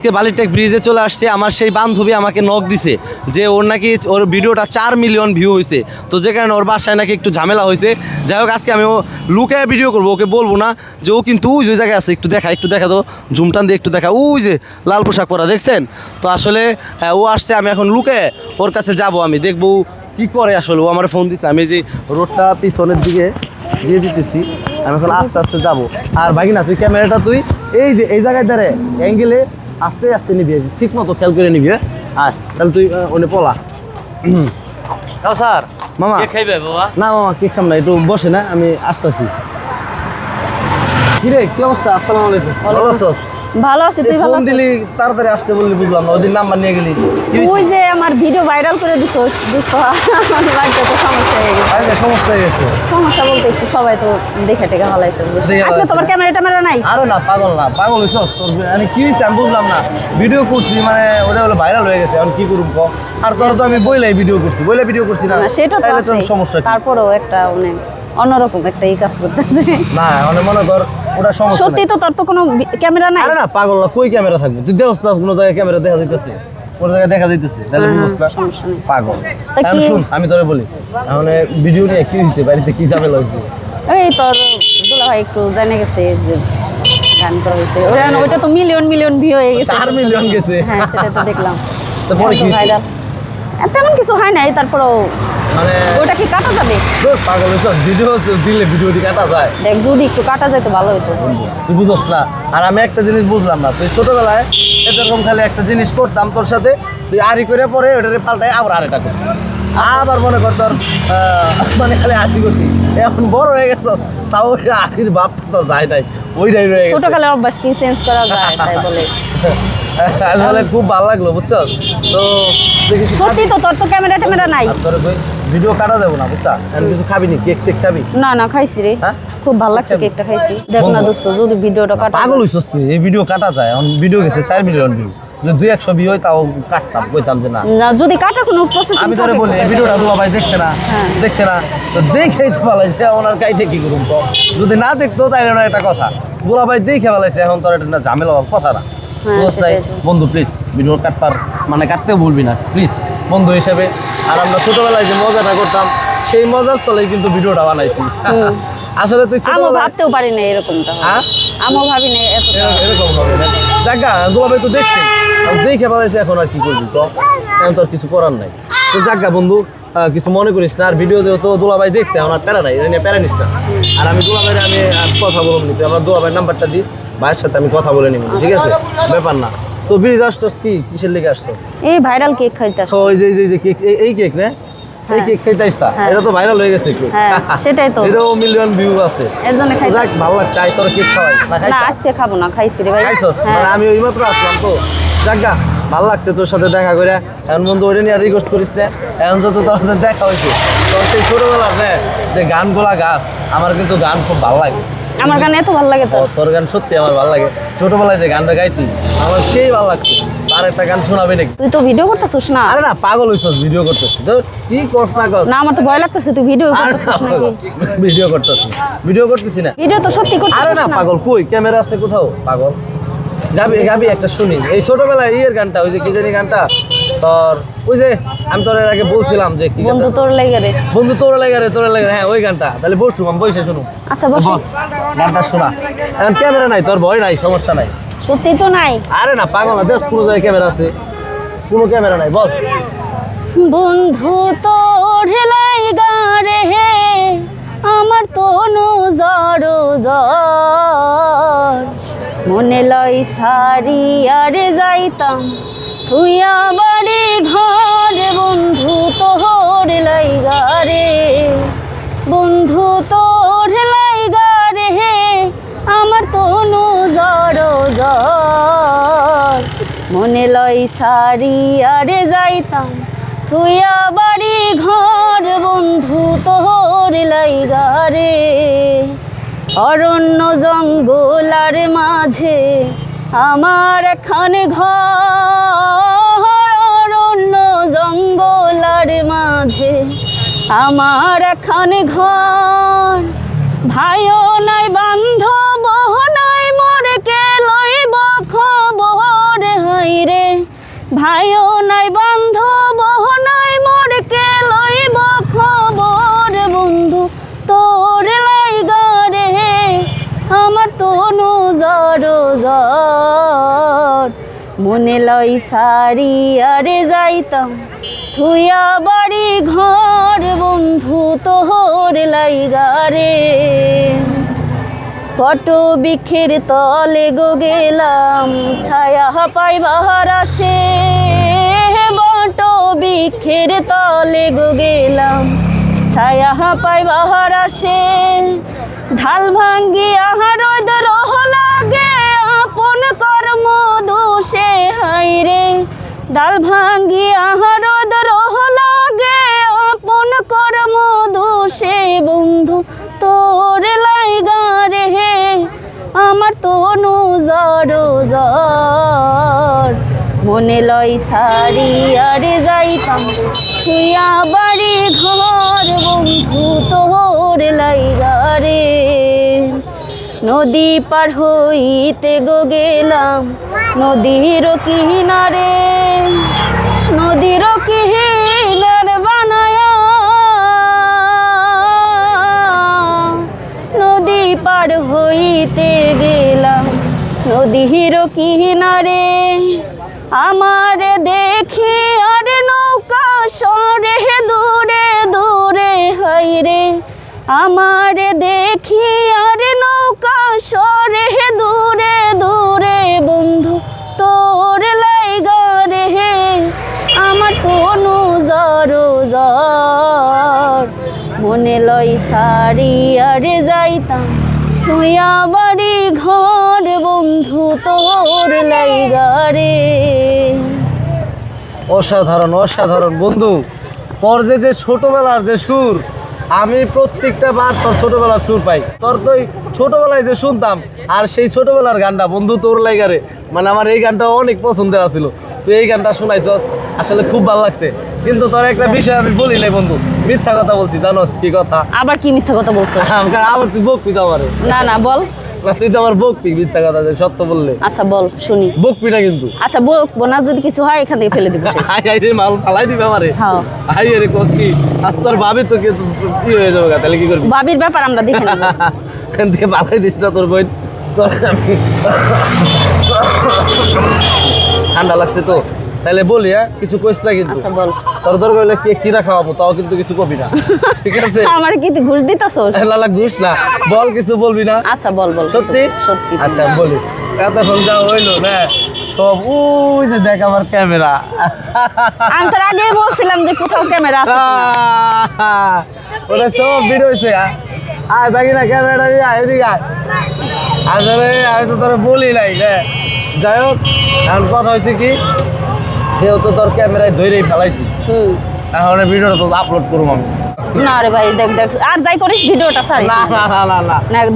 আজকে বালিটেক ব্রিজে চলে আসছে আমার সেই বান্ধবী আমাকে নক দিছে যে ওর নাকি ওর ভিডিওটা চার মিলিয়ন ভিউ হয়েছে তো যে কারণে ওর বাসায় নাকি একটু ঝামেলা হয়েছে যাই হোক আজকে আমি ও লুকায় ভিডিও করব ওকে বলব না যে ও কিন্তু ওই যে জায়গায় আছে একটু দেখা একটু দেখা তো ঝুমটান দিয়ে একটু দেখা ওই যে লাল পোশাক পরা দেখছেন? তো আসলে আহ, ও আসছে আমি এখন লুকে ওর কাছে যাব আমি দেখব কি করে আসলে ও আমার ফোন দিচ্ছে আমি যে রোডটা পিছনের দিকে দিয়ে দিতেছি আমি এখন আস্তে আস্তে যাব। আর ভাগি না তুই ক্যামেরাটা তুই এই যে এই জায়গায় দাঁড়ে অ্যাঙ্গেলে আস্তে আস্তে নিবি ঠিক মতো খেয়াল করে নিবি আর আয় তাহলে তুই ওনে পলা। স্যার। মামা। কে খাইবে বাবা? না মামা কে খাম না একটু বসে না আমি আসতেছি। কিরে কি অবস্থা? আসসালামু আলাইকুম। ভালো আছো? ভালো আছি তুই ভালো? দিলি তাড়াতাড়ি আসতে বললি বুঝলাম না নাম্বার নিয়ে গেলি। তুই যে আমার ভিডিও ভাইরাল করে দিছ দুঃখ। আমার বাড়িতে তো সমস্যা হয়ে গেছে। আরে সমস্যা হয়ে গেছে। সমস্যা বলতে একটু সবাই তো দেখে টেকে ভালাইছে আজকে তোমার ক্যামেরা ট্যামেরা নাই? আরে না পাগল না পাগল হইছ? তোর মানে কি হয়েছে আমি বুঝলাম না। ভিডিও করছি মানে ওটা হলো ভাইরাল হয়ে গেছে এখন কি করুম ক? আর তোর তো আমি বইলাই ভিডিও করছি বইলে ভিডিও করছি না। সেটা তো। সমস্যা? তারপরেও একটা মানে অন্যরকম একটা এই কাজ করতেছে। না মানে মনে কর ওটা সমস্যা সত্যি তো তোর তো কোনো ক্যামেরা নাই? আরে না পাগল না কই ক্যামেরা থাকবে? তুই দেখছ না কোনো জায়গায় ক্যামেরা দেখা যাইতেছে? কোনো জায়গায় দেখা যাইতেছে? তাহলে সমস্যা নেই। পাগল। এখন শুন আমি তোরে বলি এখন ভিডিও নিয়ে কি হয়েছে বাড়িতে কি ঝামেলা হয়েছে এই তোর দুলা ভাই একটু জানে গেছে যে গান করা হয়েছে ওটা তো মিলিয়ন মিলিয়ন ভিউ হয়ে গেছে। গেছে। হ্যাঁ সেটা তো দেখলাম। তারপরে কি তেমন কিছু হয় নাই তারপরেও মানে ওটা কি কাটা যাবে? পাগল হয়েছ ভিডিও দিলে ভিডিও দিয়ে কাটা যায়। দেখ যদি একটু কাটা যায় তো ভালো হতো তুই বুঝোস না। আর আমি একটা জিনিস বুঝলাম না। তুই ছোটবেলায় এরকম খালি একটা জিনিস করতাম তোর সাথে তুই আরি করে পরে ওটারে পাল্টাই আবার আরেকটা করতি। আবার মনে কর তোর মানে খালি আশি করতি। এখন বড় হয়ে গেছ তাও আশির বাপ তো যায় নাই। ওইটাই রয়ে গেছে। ছোটকালের অভ্যাস কি চেঞ্জ করা যায় তাই বলে। আসলে খুব ভালো লাগল বুঝছ তো সত্যি তো তোর তো ক্যামেরা ট্যামেরা নাই ভিডিও কাটা যাব না বুঝছা? কিছু খাবি নি? কেক টেক খাবি? না না খাইছি রে। হ্যাঁ? খুব ভালো লাগছে কেকটা খাইছি। দেখ না দোস্ত যদি ভিডিওটা কাটা পাগল হইছস তুই এই ভিডিও কাটা যায়। এখন ভিডিও গেছে চার মিলিয়ন ভিউ যদি দুই একশো ভিউ হয় তাও কাটতাম কইতাম যে না। না যদি কাটার কোনো প্রসেস আমি তোরে বলি এই ভিডিওটা দুয়া ভাই দেখছে না। হ্যাঁ। দেখছে না। তো দেখেই তো ফেলাইছে ওনার কাইটে কি করুন তো যদি না দেখতো তাইলে ওনার একটা কথা। দুলা ভাই দেখে ফেলাইছে এখন তোর এটা না ঝামেলা কথা না। হ্যাঁ। বন্ধু প্লিজ ভিডিও কাটবার মানে কাটতেও ভুলবি না প্লিজ বন্ধু হিসেবে। আর আমরা ছোটবেলায় যে মজাটা করতাম সেই মজার চলেই কিন্তু ভিডিওটা বানাইছি। আসলে তুই ছোটবেলায় ভাবতেও পারি না এরকমটা। হ্যাঁ? আমিও ভাবি না এতটা এরকম- হবে। না জাগা দুলা তো দেখছি। আর দেখে ফেলাইছে এখন আর কি করবি তো এখন তো আর কিছু করার নাই। তো জাগা বন্ধু কিছু মনে করিস না। আর ভিডিও দিও তো দুলা ভাই দেখছে আমার প্যারা নাই এটা নিয়ে প্যারা নিস না। আর আমি দুলা ভাইয়ের আমি কথা বলব নি তুই আমার দুলা নাম্বারটা দিস। ভাইয়ের সাথে আমি কথা বলে নিব ঠিক আছে? ব্যাপার না। তো ব্রিজ আসছস কি? কিসের লেগে এই ভাইরাল কেক খাইতে ওই যে এই যে- কেক এই- কেক না? এই হ্যাঁ। কেক খাইতে হ্যাঁ। এটা তো ভাইরাল হয়ে গেছে কেক হ্যাঁ, সেটাই তো। এটাও মিলিয়ন ভিউ আছে। এর জন্য যাক ভালো লাগছে। আই তোর কেক খাওয়াই। না না আজকে খাব না খাইছি রে ভাই। খাইছস? হ্যাঁ। মানে আমি ওই মাত্র আসলাম তো। যাজ্ঞা ভালো লাগছে তোর সাথে দেখা করে। এখন বন্ধু ওইটা নিয়ে রিকোয়েস্ট করিস না। এখন তো তোর সাথে দেখা হয়েছে তোর সেই ছোটবেলার যে যে গানগুলা গাছ আমার কিন্তু গান খুব ভালো লাগে। আমার গান এত ভালো লাগে তো। তোর গান সত্যি আমার ভালো লাগে। ছোটবেলায় যে গানটা গাইতি আমার সেই ভালো লাগছে। আর একটা গান শোনাবে নাকি? তুই তো ভিডিও করতেছিস না। আরে না পাগল হইছস ভিডিও করতেছিস। তো কি কস না কস। না আমার তো ভয় লাগতেছে তুই ভিডিও আরে করতেছিস নাকি? ভিডিও করতেছি। ভিডিও করতেছি না। ভিডিও তো সত্যি আরে করতেছিস না না। পাগল কই? ক্যামেরা আছে কোথাও? পাগল। গাবি গাবি একটা শুনি। এই ছোটবেলায় ইয়ের গানটা ওই যে কি জানি গানটা? তোর ওই যে আমি তোর আগে বলছিলাম যে কি বন্ধু? তোর লেগে রে। বন্ধু তোর লাগে রে তোর লাগে হ্যাঁ ওই গানটা। তাহলে বসু আমি বসে শুনুম আচ্ছা বস। গানটা শোনা। এখন ক্যামেরা নাই তোর ভয় নাই সমস্যা নাই। সত্যি তো নাই। আরে না পাগল না দেশ কোনো জায়গায় ক্যামেরা আছে। কোনো ক্যামেরা নাই বল বন্ধু তোর লাইগা রে আমার তো নজর জর মনে লই সারি আরে যাইতাম তুই বাড়ি লই সারি আরে যাইতাম। থুইয়া বাড়ি ঘর বন্ধু তোর লাইগা রে অরণ্য জঙ্গলার মাঝে আমার এখানে ঘর। অরণ্য জঙ্গলার মাঝে আমার এখানে ঘর। ভাইও নাই বান্ধব লই সারি আরে যাইতাম। থুইয়া বাড়ি ঘর, বন্ধু তোহর লাইগারে পট বিখের তলে গো গেলাম, ছায়া পাইবার আসে বট বিখের তলে গো গেলাম, ছায়া পাইবার আসে ঢাল ভাঙ্গি আহার দোষে হাই রে। ডাল ভাঙ্গি আহার রহ লাগে, আপন কর্ম দোষে বন্ধু তোর লাইগা রে। হে আমার তো নজর জর মনে লই সারি আরে যাইতাম তুইয়া বাড়ি ঘর, বন্ধু তোর লাইগা রে। নদী পার হইতে গো গেলাম নদীর কিনারে, নদীর কিনার বানায়, নদী পার হইতে গেলাম নদীর কিনারে। আমার দেখি আর নৌকা সরে, দূরে দূরে হাইরে। আমার দেখি মনে লই সারি আরে যাইতাম। তুইয়া বাড়ি ঘর বন্ধু তোর লাইগা অসাধারণ অসাধারণ বন্ধু তোর যে যে ছোটবেলার যে সুর, আমি প্রত্যেকটা বার তোর ছোটবেলার সুর পাই। তোর তো ছোটবেলায় যে শুনতাম, আর সেই ছোটবেলার গানটা বন্ধু তোর লাইগারে মানে আমার এই গানটা অনেক পছন্দের আছিল। তুই এই গানটা শোনাইছস আসলে খুব ভালো লাগছে। কিন্তু তোর একটা বিষয় আমি বলি নাই বন্ধু। মিথ্যা কথা বলছি জানোস কি কথা? আবার কি মিথ্যা কথা বলছো? আবার তুই বকবি তো আমারে। না না বল। তুই তো আমার বকবি মিথ্যা কথা যে সত্য বললে। আচ্ছা বল শুনি। বকবি না কিন্তু। আচ্ছা বলব না যদি কিছু হয় এখান থেকে ফেলে দিব। হাই হাই রে মাল ফালাই দিবে আমারে। হ্যাঁ। হাই রে কষ্টি আর তোর ভাবি তো কি কি হয়ে যাবে তাহলে কি করবি? বাবির ব্যাপার আমরা দেখে নেব। এখান থেকে ভালাই দিস না তোর বোন। তোর আমি ঠান্ডা লাগছে তো? তাহলে বলি হ্যাঁ? কিছু কইস না কিন্তু। আচ্ছা বল। তোর দরকার হলে কে কিনা খাওয়াবো তাও কিন্তু কিছু কবি না। ঠিক আছে? আমার কি তুই ঘুষ দিতাছস? লালা ঘুষ না। বল কিছু বলবি না। আচ্ছা বল বল সত্যি? সত্যি। আচ্ছা বলি। এতক্ষণ যা হইল না। তো ওই যে দেখ আমার ক্যামেরা। আমি তোর আগে বলছিলাম যে কোথাও ক্যামেরা আছে কিনা। সব ভিড় হয়েছে আয় বাকি না ক্যামেরাটা নিয়ে আয় এদিকে আয়। আসলে আমি তো তোর বলি নাই যাই হোক এখন কথা হয়েছে কি? যেহেতু তোর ক্যামেরায় ধরেই ফেলাইছি। এখন ভিডিওটা তো আপলোড করব আমি। না রে ভাই দেখ দেখ আর যাই করিস ভিডিওটা সারি না না না না দেখ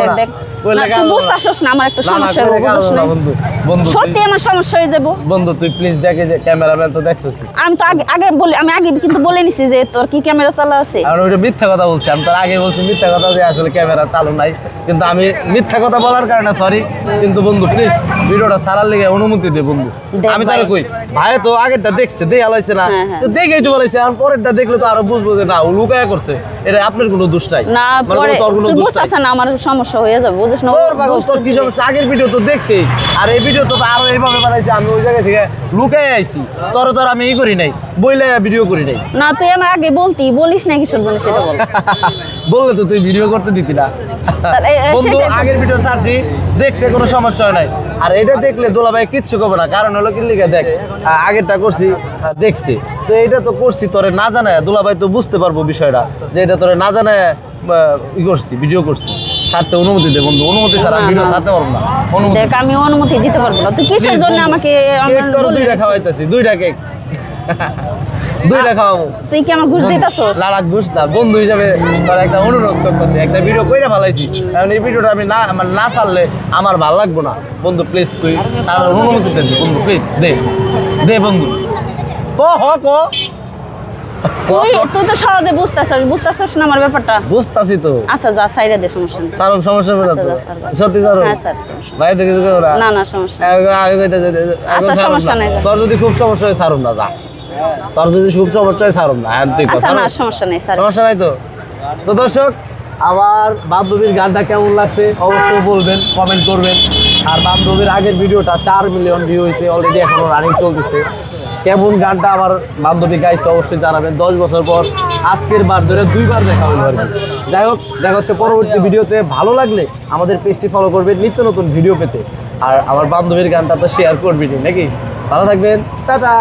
দেখ দেখ। বলে না, গাও তুই না। বুঝতেছস না আমার একটা না, না, সমস্যা হবে বুঝছ না, না বন্ধু বন্ধু সত্যি আমার সমস্যা হয়ে যাব। বন্ধু তুই প্লিজ দেখে যে ক্যামেরাম্যান তো দেখছিস আমি তো আগে আগে বলি আমি আগে কিন্তু বলে নিছি যে তোর কি ক্যামেরা চালা আছে। আর ওইটা মিথ্যা কথা বলছি আমি তোর আগে বলছি মিথ্যা কথা যে আসলে ক্যামেরা চালু নাই। কিন্তু আমি মিথ্যা কথা বলার কারণে সরি কিন্তু বন্ধু প্লিজ ভিডিওটা ছাড়ার লেগে অনুমতি দে বন্ধু। আমি। তাকে কই ভাই তো আগেরটা দেখছে আলাইছে না। হ্যাঁ, হ্যাঁ। তো দেখেই তো বলাইছে আর পরেরটা দেখলে তো আরও বুঝব যে না ও লুকায়া করছে। এটা আপনার কোনো দোষ নাই। না মানে পরে বুঝতেছ না আমার সমস্যা হয়ে যাবে না তোর কি। সমস্যা? আগের ভিডিও তো দেখছি। আর এই ভিডিও তো আরও এইভাবে বানাইছি আমি ওই জায়গা থেকে লুকাই আইছি। তোর তোর আমি ই করি নাই বইলে ভিডিও করি নাই। না তুই আমার আগে বলতি বলিস না কিসের জন্য সেটা বল। বললে তো তুই ভিডিও করতে দিতি না। বন্ধু আগের ভিডিও ছাড়ছি দেখছে কোনো সমস্যা হয় নাই। আর এটা দেখলে দোলা ভাই কিচ্ছু করবে না কারণ হলো কি লিখে দেখ আগেরটা করছি দেখছি। তো এটা তো করছি তোরে না জানায় দোলা ভাই তো বুঝতে পারব বিষয়টা যে এটা তোরে না জানায় ই করছি ভিডিও করছি। ছাড়তে অনুমতি দে বন্ধু অনুমতি ছাড়া ভিডিও ছাড়তে পারব না। অনুমতি দেখ আমি অনুমতি দিতে পারব না। তুই কিসের জন্য আমাকে কেক বললি? দুইটা খাওয়াইতেছি দুইটা কেক। দুইটা খাওয়াবো। তুই কি আমার ঘুষ দিতেছস? লালাক ঘুষ না বন্ধু হিসাবে তার একটা অনুরোধ করতেছি। একটা ভিডিও কইরা ফেলাইছি। কারণ এই ভিডিওটা আমি না আমার না ছাড়লে আমার ভালো লাগবো না। বন্ধু প্লিজ তুই তার অনুমতি দে বন্ধু প্লিজ দে। দে বন্ধু। ক হ ক। তুই তুই তো সহজে বুঝতেছস বুঝতেছস না আমার ব্যাপারটা? বুঝতাছি তো। আচ্ছা যা সাইডে দে সমস্যা নেই। সারম সমস্যা না আচ্ছা, স্যার। সত্যি স্যার। হ্যাঁ স্যার ভাই না না সমস্যা আমি কইতেছি আচ্ছা, সমস্যা নাই, তোর যদি খুব সমস্যা হয় ছাড়ুম না যা। তোর যদি খুব সমস্যা হয় ছাড়ুম না। তুই কর, আচ্ছা না সমস্যা নেই স্যার। সমস্যা নাই তো? তো দর্শক আমার বান্ধবীর গানটা কেমন লাগছে অবশ্যই বলবেন কমেন্ট করবেন। আর বান্ধবীর আগের ভিডিওটা চার মিলিয়ন ভিউ হয়েছে অলরেডি এখনও রানিং চলতেছে। কেমন গানটা আমার বান্ধবী গাইছে অবশ্যই জানাবেন। দশ বছর পর আজকের বার ধরে দুইবার দেখা হলো আর কি। যাই হোক, দেখা হচ্ছে পরবর্তী ভিডিওতে। ভালো লাগলে আমাদের পেজটি ফলো করবেন, নিত্য নতুন ভিডিও পেতে। আর আমার বান্ধবীর গানটা তো শেয়ার করবি নাকি? ভালো থাকবেন, টাটা!